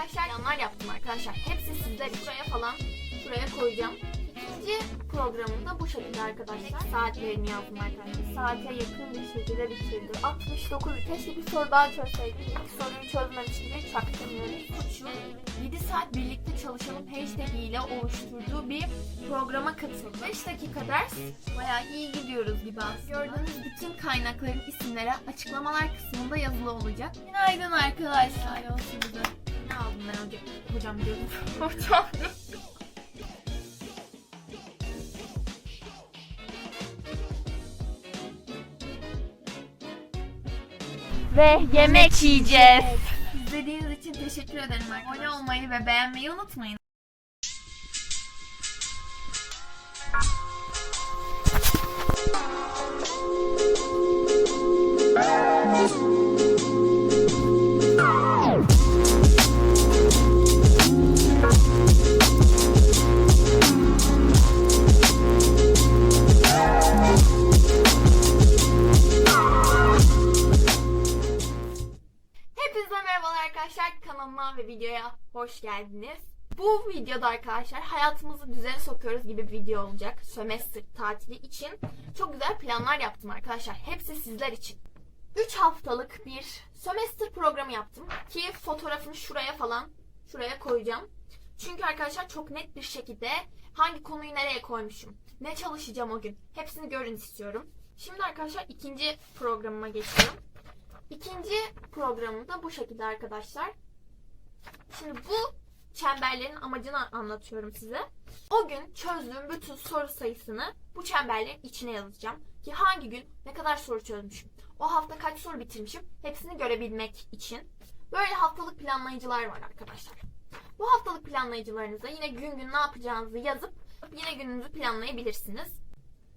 arkadaşlar yanlar yaptım arkadaşlar. Hepsi sizler için. Şuraya falan şuraya koyacağım. İkinci programımda bu şekilde arkadaşlar. Saatlerini yazdım arkadaşlar. Saate yakın bir şekilde bitirdim. 69. Keşke bir soru daha çözseydim. İlk soruyu çözmemiş gibi çaktırmıyoruz. Suçu 7 saat birlikte çalışalım hashtag ile oluşturduğu bir programa katıldım. 5 dakika ders. Bayağı iyi gidiyoruz gibi aslında. Gördüğünüz bütün kaynakların isimleri açıklamalar kısmında yazılı olacak. Günaydın arkadaşlar. Olsun. Aldım ben hocam? Hocam diyorum. Hocam. Ve yemek yiyeceğiz. İzlediğiniz için teşekkür ederim. Abone olmayı ve beğenmeyi unutmayın. Hepinize Kanalıma ve videoya hoş geldiniz. Bu videoda arkadaşlar hayatımızı düzene sokuyoruz gibi bir video olacak. Sömestr tatili için çok güzel planlar yaptım arkadaşlar. Hepsi sizler için. 3 haftalık bir sömestr programı yaptım. Ki fotoğrafını şuraya falan şuraya koyacağım. Çünkü arkadaşlar çok net bir şekilde hangi konuyu nereye koymuşum, ne çalışacağım o gün hepsini görün istiyorum. Şimdi arkadaşlar ikinci programıma geçiyorum. İkinci programım da bu şekilde arkadaşlar. Şimdi bu çemberlerin amacını anlatıyorum size. O gün çözdüğüm bütün soru sayısını bu çemberlerin içine yazacağım. Ki hangi gün ne kadar soru çözmüşüm, o hafta kaç soru bitirmişim hepsini görebilmek için. Böyle haftalık planlayıcılar var arkadaşlar. Bu haftalık planlayıcılarınıza yine gün gün ne yapacağınızı yazıp yine gününüzü planlayabilirsiniz.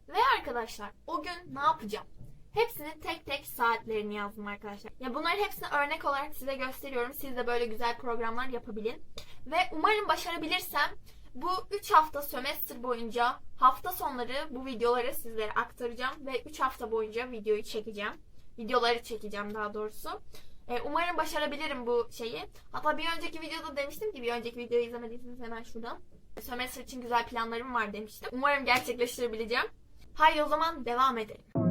Ve arkadaşlar o gün ne yapacağım? Hepsini tek tek saatlerini yazdım arkadaşlar. Ya bunların hepsini örnek olarak size gösteriyorum. Siz de böyle güzel programlar yapabilin. Ve umarım başarabilirsem bu 3 hafta sömestr boyunca hafta sonları bu videoları sizlere aktaracağım. Ve 3 hafta boyunca videoyu çekeceğim. Videoları çekeceğim daha doğrusu. Ee, umarım başarabilirim bu şeyi. Hatta bir önceki videoda demiştim ki bir önceki videoyu izlemediyseniz hemen şuradan. Sömestr için güzel planlarım var demiştim. Umarım gerçekleştirebileceğim. Haydi o zaman devam edelim.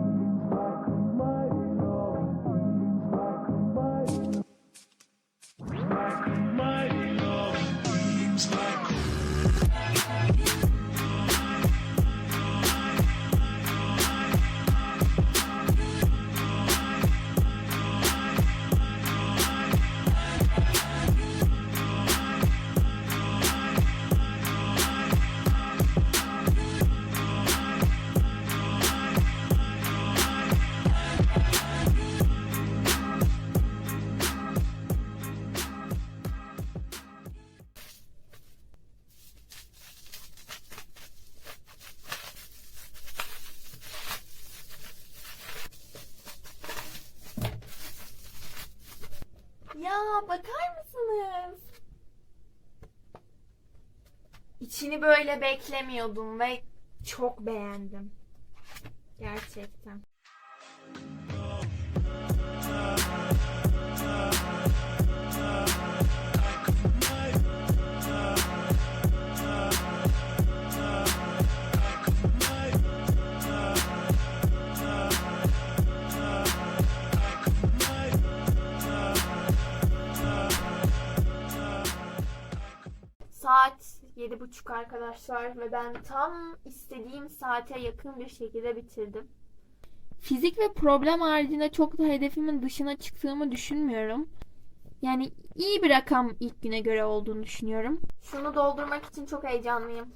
İçini böyle beklemiyordum ve çok beğendim. Gerçekten. Yedi buçuk arkadaşlar ve ben tam istediğim saate yakın bir şekilde bitirdim. Fizik ve problem haricinde çok da hedefimin dışına çıktığımı düşünmüyorum. Yani iyi bir rakam ilk güne göre olduğunu düşünüyorum. Şunu doldurmak için çok heyecanlıyım.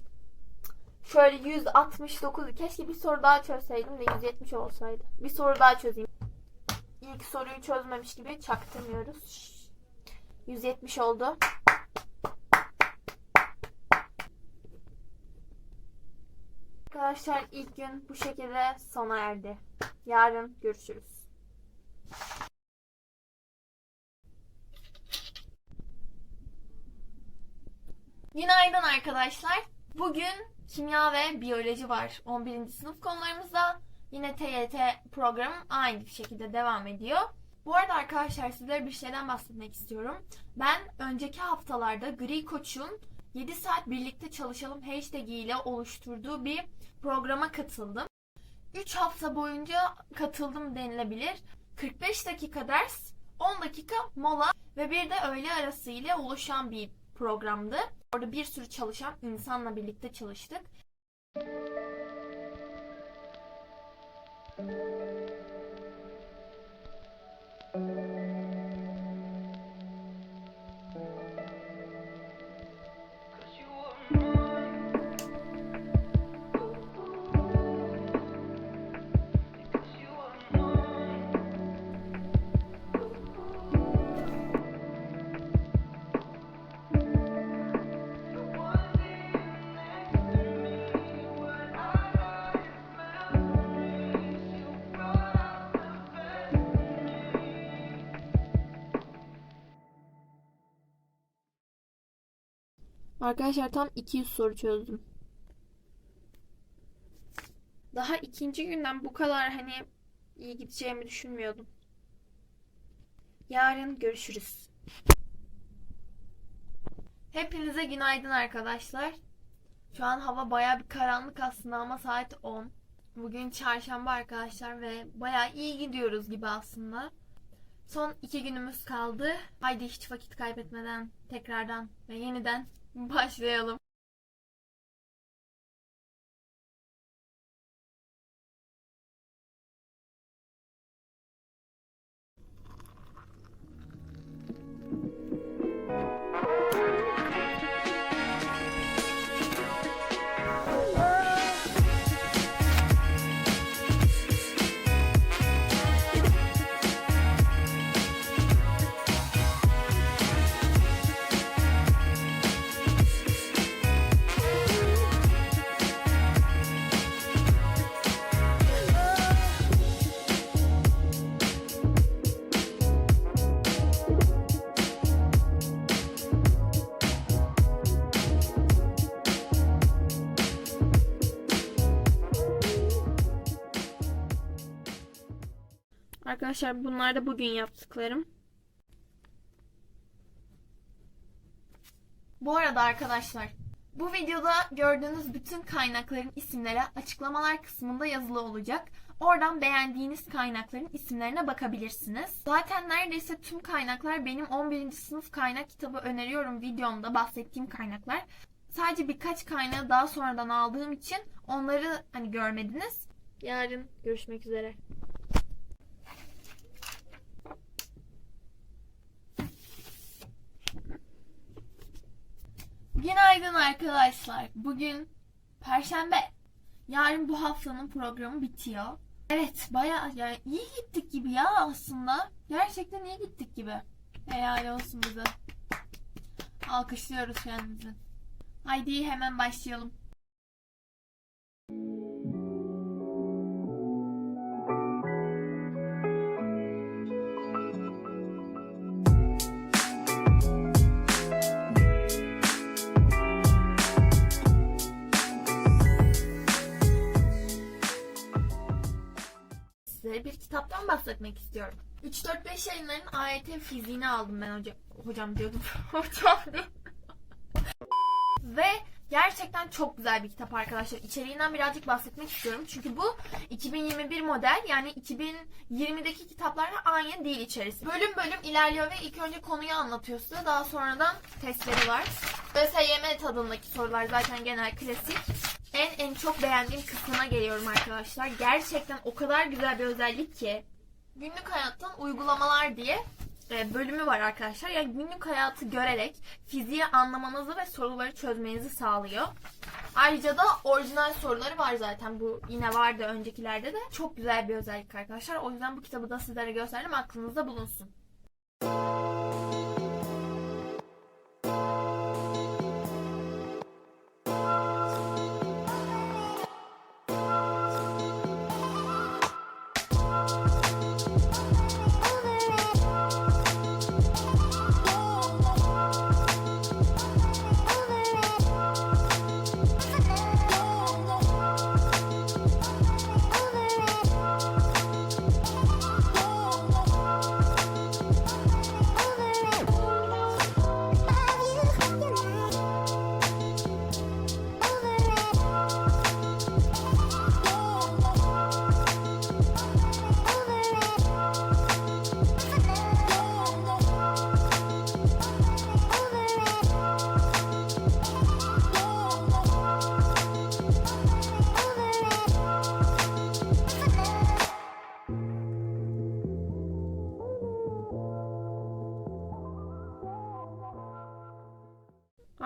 Şöyle 169. Keşke bir soru daha çözseydim de 170 olsaydı. Bir soru daha çözeyim. İlk soruyu çözmemiş gibi çaktırmıyoruz. 170 oldu. Arkadaşlar ilk gün bu şekilde sona erdi. Yarın görüşürüz. Günaydın arkadaşlar. Bugün kimya ve biyoloji var 11. sınıf konularımızda. Yine TYT programım aynı şekilde devam ediyor. Bu arada arkadaşlar sizlere bir şeyden bahsetmek istiyorum. Ben önceki haftalarda Gri Koç'un 7 saat birlikte çalışalım hashtag ile oluşturduğu bir programa katıldım. 3 hafta boyunca katıldım denilebilir. 45 dakika ders, 10 dakika mola ve bir de öğle arası ile oluşan bir programdı. Orada bir sürü çalışan insanla birlikte çalıştık. Arkadaşlar tam 200 soru çözdüm. Daha ikinci günden bu kadar hani iyi gideceğimi düşünmüyordum. Yarın görüşürüz. Hepinize günaydın arkadaşlar. Şu an hava baya bir karanlık aslında ama saat 10. Bugün çarşamba arkadaşlar ve baya iyi gidiyoruz gibi aslında. Son iki günümüz kaldı. Haydi hiç vakit kaybetmeden tekrardan ve yeniden başlayalım. Arkadaşlar bunlar da bugün yaptıklarım. Bu arada arkadaşlar bu videoda gördüğünüz bütün kaynakların isimleri açıklamalar kısmında yazılı olacak. Oradan beğendiğiniz kaynakların isimlerine bakabilirsiniz. Zaten neredeyse tüm kaynaklar benim 11. sınıf kaynak kitabı öneriyorum videomda bahsettiğim kaynaklar. Sadece birkaç kaynağı daha sonradan aldığım için onları hani görmediniz. Yarın görüşmek üzere. Günaydın arkadaşlar. Bugün Perşembe. Yarın bu haftanın programı bitiyor. Evet baya yani iyi gittik gibi ya aslında. Gerçekten iyi gittik gibi. Helal olsun bize. Alkışlıyoruz kendimizi. Haydi hemen başlayalım. Kitaptan bahsetmek istiyorum. 3-4-5 yayınların AYT fiziğini aldım ben hocam. Hocam diyordum. hocam değil. Ve gerçekten çok güzel bir kitap arkadaşlar. İçeriğinden birazcık bahsetmek istiyorum. Çünkü bu 2021 model yani 2020'deki kitaplarla aynı değil içerisi. Bölüm bölüm ilerliyor ve ilk önce konuyu anlatıyor. Daha sonradan testleri var. ÖSYM tadındaki sorular zaten genel klasik. En en çok beğendiğim kısmına geliyorum arkadaşlar. Gerçekten o kadar güzel bir özellik ki. Günlük hayattan uygulamalar diye e, bölümü var arkadaşlar. Yani günlük hayatı görerek fiziği anlamanızı ve soruları çözmenizi sağlıyor. Ayrıca da orijinal soruları var zaten. Bu yine vardı öncekilerde de. Çok güzel bir özellik arkadaşlar. O yüzden bu kitabı da sizlere gösterdim. Aklınızda bulunsun.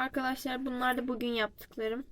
Arkadaşlar bunlar da bugün yaptıklarım.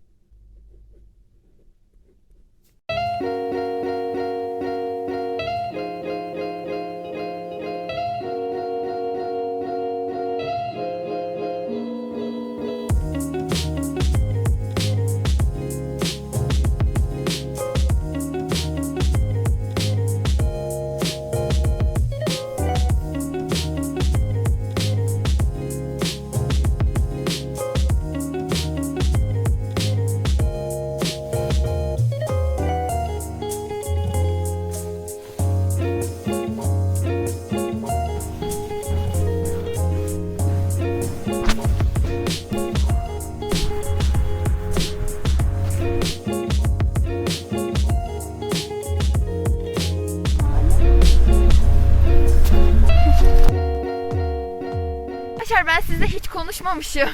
Arkadaşlar ben sizle hiç konuşmamışım.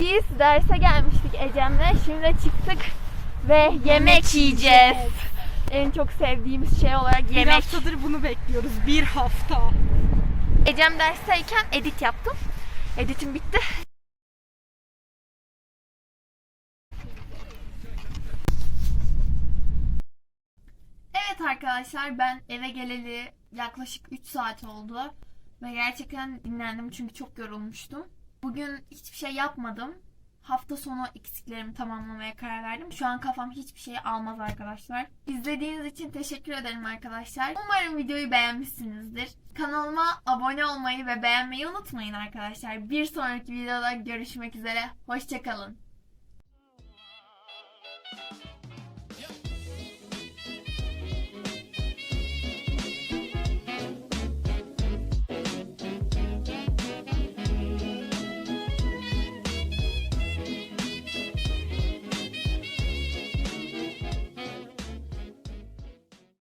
Biz derse gelmiştik Ecem'le. Şimdi çıktık ve yemek yiyeceğiz. En çok sevdiğimiz şey olarak Bir yemek. haftadır bunu bekliyoruz. Bir hafta. Ecem dersteyken edit yaptım. Editim bitti. Evet arkadaşlar ben eve geleli yaklaşık 3 saat oldu. Ve gerçekten dinlendim çünkü çok yorulmuştum. Bugün hiçbir şey yapmadım. Hafta sonu eksiklerimi tamamlamaya karar verdim. Şu an kafam hiçbir şey almaz arkadaşlar. İzlediğiniz için teşekkür ederim arkadaşlar. Umarım videoyu beğenmişsinizdir. Kanalıma abone olmayı ve beğenmeyi unutmayın arkadaşlar. Bir sonraki videoda görüşmek üzere. Hoşçakalın.